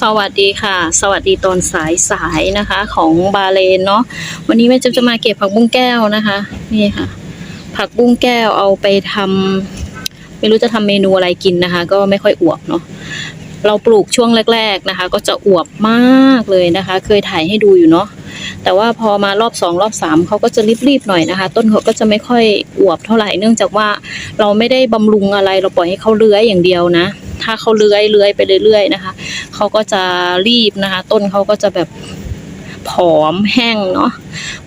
สวัสดีค่ะ สวัสดีตอนสายสายๆนะคะ ของบาเลนเนาะวันนี้แม่จะจะมาเก็บผักบุ้งแก้วนะคะนี่ค่ะ ผักบุ้งแก้วเอาไปทำไม่รู้จะทำเมนูอะไรกินนะคะ ก็ไม่ค่อยอวบเนาะเราปลูกช่วงแรก ๆนะคะ ก็จะอวบมากเลยนะคะ เคยถ่ายให้ดูอยู่เนาะ แต่ว่าพอมารอบสองรอบสามเขาก็จะรีบๆหน่อยนะคะ ต้นเขาก็จะไม่ค่อยอวบเท่าไหร่เนื่องจากว่าเราไม่ได้บำรุงอะไรเราปล่อยให้เขาเลื้อยอย่างเดียวนะ ถ้าเขาเลื้อยเลื้อยไปเรื่อยๆนะคะเขาก็จะรีบนะคะ ต้นเขาก็จะแบบผอมแห้งเนาะ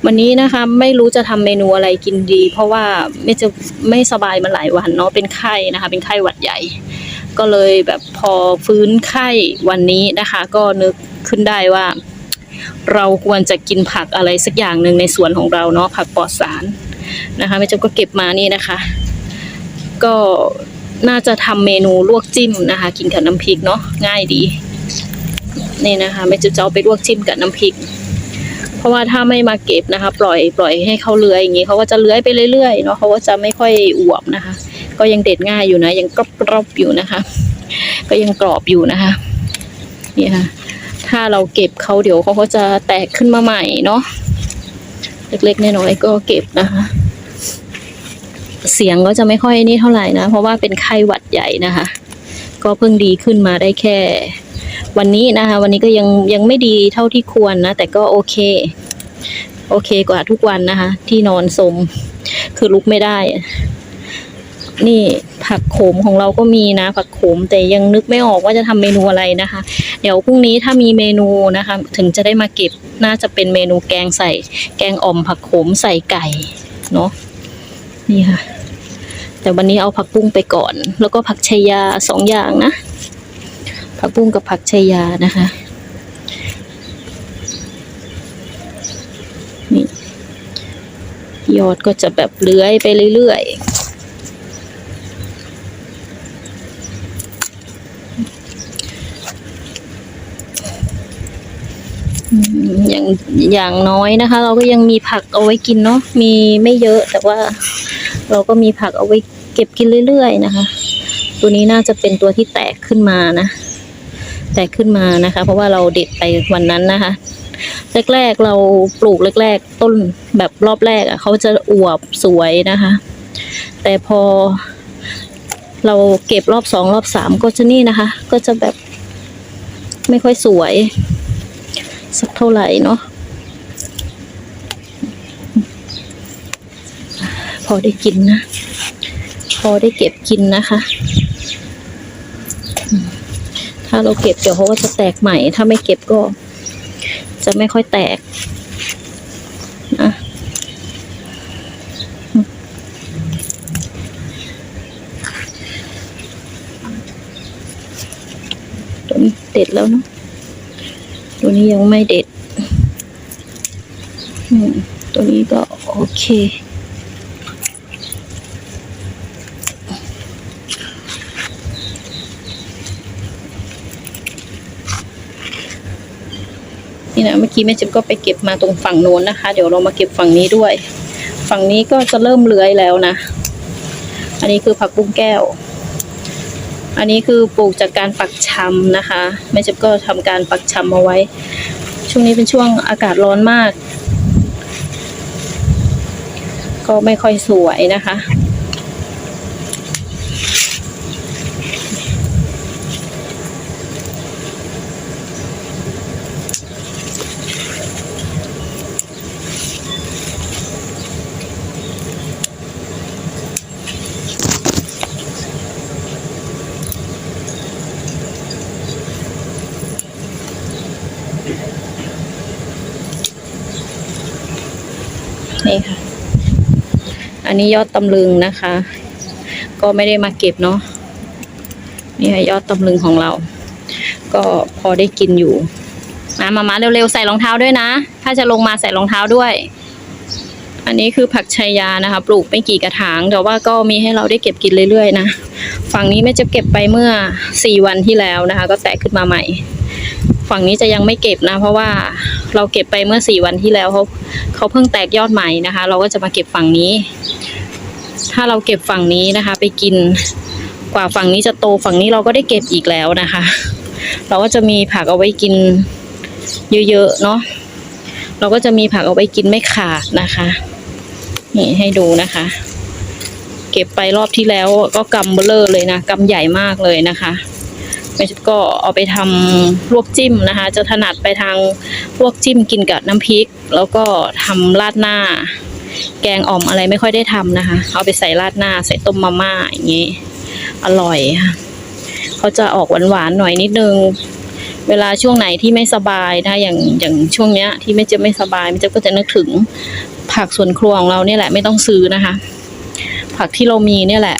วันนี้นะคะไม่รู้จะทำเมนูอะไรกินดี เพราะว่าไม่จะไม่สบายมาหลายวันเนาะเป็นไข้นะคะ เป็นไข้หวัดใหญ่ ก็เลยแบบพอฟื้นไข้วันนี้นะคะ ก็นึกขึ้นได้ว่า เราควรจะกินผักอะไรสักอย่างหนึ่งในสวนของเราเนาะผักปลอดสารนะคะแม่เจ้าก็เก็บมานี่นะคะ ก็น่าจะทำเมนูลวกจิ้มนะคะ กินกับน้ำพริกเนาะง่ายดีนี่นะคะแม่จะจะเอาไปลวกจิ้มกับน้ำพริก เพราะว่าถ้าไม่มาเก็บนะคะ ปล่อยปล่อยให้เขาเลื้อยอย่างนี้เขาก็จะเลื้อยไปเรื่อยๆเนาะเขาก็จะไม่ค่อยอวบนะคะ ก็ยังเด็ดง่ายอยู่นะ ยังกรอบกรอบๆอยู่นะคะ ก็ยังกรอบอยู่นะคะนี่ค่ะ ถ้าเราเก็บเขาเดี๋ยวเขาก็จะแตกขึ้นมาใหม่เนาะเล็กๆน้อยๆก็เก็บนะคะ เสียงก็จะไม่ค่อยนี่เท่าไหร่นะ เพราะว่าเป็นไข้หวัดใหญ่นะคะ ก็เพิ่งดีขึ้นมาได้แค่ วันนี้นะคะ วันนี้ก็ยังยังไม่ดีเท่าที่ควรนะ แต่ก็โอเค โอเคกว่าทุกวันนะคะ ที่นอนสมคือลุกไม่ได้ นี่ผักโขมของเราก็มีนะ ผักโขมแต่ยังนึกไม่ออกว่าจะทำเมนูอะไรนะคะ เดี๋ยวพรุ่งนี้ถ้ามีเมนูนะคะ ถึงจะได้มาเก็บน่าจะเป็นเมนูแกงใส่ แกงอ่อมผักโขมใส่ไก่เนาะนี่ค่ะ แต่วันนี้เอาผักบุ้งไปก่อน แล้วก็ผักชายาสองอย่างนะ ผักบุ้งกับผักชายานะคะนี่ยอดก็จะแบบเลื้อยไปเรื่อยๆ อย่างอย่างน้อยนะคะ เราก็ยังมีผักเอาไว้กินเนาะมีไม่เยอะแต่ว่าเราก็มีผักเอาไว้เก็บกินเรื่อยๆนะคะ ตัวนี้น่าจะเป็นตัวที่แตกขึ้นมานะ แตกขึ้นมานะคะ เพราะว่าเราเด็ดไปวันนั้นนะคะแรกๆเราปลูกแรก ๆ ต้นแบบรอบแรกอะเขาจะอวบสวยนะคะ แต่พอ เราเก็บรอบสองรอบสามก็จะนี่นะคะ ก็จะแบบไม่ค่อยสวย สักเท่าไหร่เนาะพอได้กินนะ พอได้เก็บกินนะคะ ถ้าเราเก็บเดี๋ยวเขาก็จะแตกใหม่ ถ้าไม่เก็บก็ จะไม่ค่อยแตกนะตัวนี้เด็ดแล้วเนาะ นี้ยังไม่เด็ดอืมตัวนี้ก็โอเคนี่นะเมื่อกี้แม่จิ๊บก็ไปเก็บมาตรงฝั่งโน้นนะคะ เดี๋ยวเรามาเก็บฝั่งนี้ด้วย ฝั่งนี้ก็จะเริ่มเลื้อยแล้วนะ อันนี้คือผักบุ้งแก้ว อันนี้คือปลูกจากการปักชำนะคะแม่จิ๊บก็ทำการปักชำเอาไว้ ช่วงนี้เป็นช่วงอากาศร้อนมาก ก็ไม่ค่อยสวยนะคะ ค่ะ อันนี้ยอดตำลึงนะคะ ก็ไม่ได้มาเก็บเนาะนี่ค่ะยอดตำลึงของเรา ก็พอได้กินอยู่มามามาเร็วๆใส่รองเท้าด้วยนะ ถ้าจะลงมาใส่รองเท้าด้วย อันนี้คือผักชายานะคะ ปลูกไม่กี่กระถาง แต่ว่าก็มีให้เราได้เก็บกินเรื่อยๆนะ ฝั่งนี้แม่จะเก็บไปเมื่อสี่วันที่แล้วนะคะ ก็แตกขึ้นมาใหม่ ฝั่งนี้จะยังไม่เก็บนะ เพราะว่า เราเก็บไปเมื่อสี่วันที่แล้วเขาเขาเพิ่งแตกยอดใหม่นะคะ เราก็จะมาเก็บฝั่งนี้ ถ้าเราเก็บฝั่งนี้นะคะ ไปกินกว่าฝั่งนี้จะโตฝั่งนี้เราก็ได้เก็บอีกแล้วนะคะ เราก็จะมีผักเอาไว้กินเยอะๆเนาะเราก็จะมีผักเอาไว้กินไม่ขาดนะคะนี่ให้ดูนะคะ เก็บไปรอบที่แล้วก็กำเบลอเลยนะกำใหญ่มากเลยนะคะ ก็เอาไปทำลวกจิ้มนะคะ จะถนัดไปทางลวกจิ้มกินกับน้ำพริก แล้วก็ทำราดหน้า แกงอ่อมอะไรไม่ค่อยได้ทำนะคะ เอาไปใส่ราดหน้าใส่ต้มมาม่าอย่างนี้ อร่อยค่ะเขาจะออกหวานๆหน่อยนิดนึงเวลาช่วงไหนที่ไม่สบายนะอย่างอย่างช่วงเนี้ย ที่ไม่จะไม่สบายมันจะก็จะนึกถึงผักสวนครัวของเราเนี่ยแหละไม่ต้องซื้อนะคะ ผักที่เรามีเนี่ยแหละ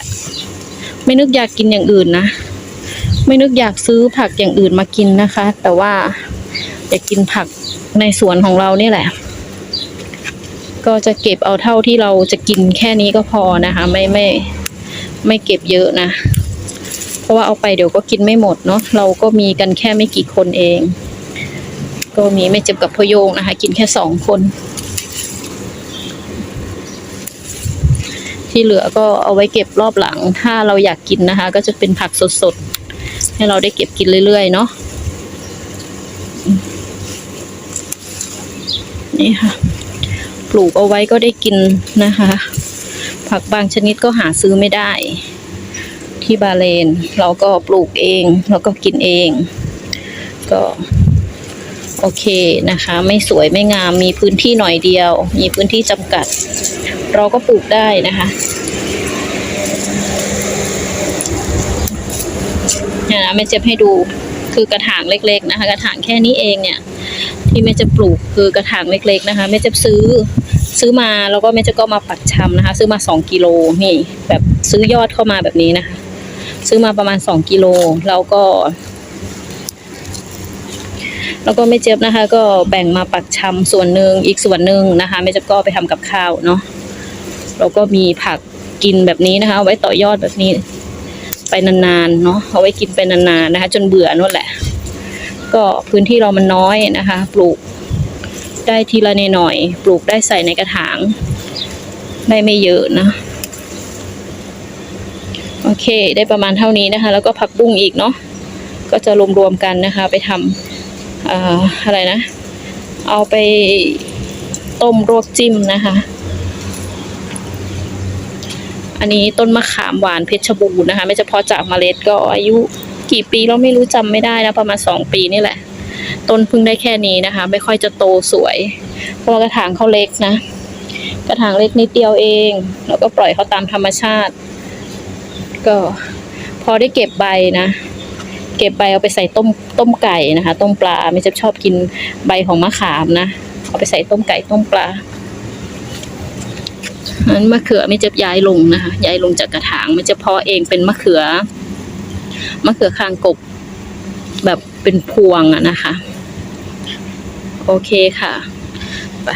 ไม่นึกอยากกินอย่างอื่นนะ ไม่นึกอยากซื้อผักอย่างอื่นมากินนะคะ แต่ว่าอยากกินผักในสวนของเราเนี่ยแหละ ก็จะเก็บเอาเท่าที่เราจะกินแค่นี้ก็พอนะคะ ไม่ไม่ไม่เก็บเยอะนะ เพราะว่าเอาไปเดี๋ยวก็กินไม่หมดเนาะเราก็มีกันแค่ไม่กี่คนเอง ก็มีไม่เจ็บกับพโยงนะคะ กินแค่สองคน ที่เหลือก็เอาไว้เก็บรอบหลัง ถ้าเราอยากกินนะคะ ก็จะเป็นผักสดๆ ให้เราได้เก็บกินเรื่อยๆเนาะนี่ค่ะ ปลูกเอาไว้ก็ได้กินนะคะ ผักบางชนิดก็หาซื้อไม่ได้ ที่บาเลน เราก็ปลูกเองแล้วก็กินเอง ก็โอเคนะคะ ไม่สวยไม่งามมีพื้นที่หน่อยเดียว มีพื้นที่จำกัด เราก็ปลูกได้นะคะ เนี่ยนะแม่เจ็บให้ดูคือกระถางเล็ก ๆนะคะ กระถางแค่นี้เองเนี่ย ที่แม่จะปลูกคือกระถางเล็ก ๆ นะคะแม่จะซื้อซื้อมาแล้วก็แม่จะก็มาปักชำนะคะ ซื้อมาสองกิโลนี่แบบซื้อยอดเข้ามาแบบนี้นะคะ ซื้อมาประมาณสองกิโลแล้วก็ แล้วก็แม่เจี๊ยบนะคะ ก็แบ่งมาปักชำส่วนหนึ่งอีกส่วนหนึ่งนะคะแม่เจี๊ยบก็ไปทำกับข้าวเนาะแล้วก็มีผักกินแบบนี้นะคะเอาไว้ต่อยอดแบบนี้ ไปนานๆเนาะเอาไว้กินไปนานๆนะคะ จนเบื่อนั่นแหละ ก็พื้นที่เรามันน้อยนะคะ ปลูกได้ทีละนหน่อย ปลูกได้ใส่ในกระถาง ได้ไม่เยอะนะโอเค ได้ประมาณเท่านี้นะคะ แล้วก็ผักบุ้งอีกเนาะก็จะรวมๆกันนะคะ ไปทำออะไรนะ เอาไปต้มรวกจิ้มนะคะ อันนี้ต้นมะขามหวานเพชรบูรณ์นะคะ ไม่เฉพาะจากเมล็ดก็อายุกี่ปีเราไม่รู้จำไม่ได้นะประมาณสองปีนี่แหละ ต้นเพิ่งได้แค่นี้นะคะ ไม่ค่อยจะโตสวย เพราะกระถางเขาเล็กนะ กระถางเล็กนิดเดียวเอง แล้วก็ปล่อยเขาตามธรรมชาติ ก็พอได้เก็บใบนะเก็บใบเอาไปใส่ต้มต้มไก่นะคะ ต้มปลาไม่จะชอบกินใบของมะขามนะ เอาไปใส่ต้มไก่ต้มปลา นั้นมะเขือไม่จะย้ายลงนะคะย้ายลงจากกระถางมันจะเพาะเองเป็นมะเขือมะเขือคางกบแบบเป็นพวงอะนะคะ โอเคค่ะไป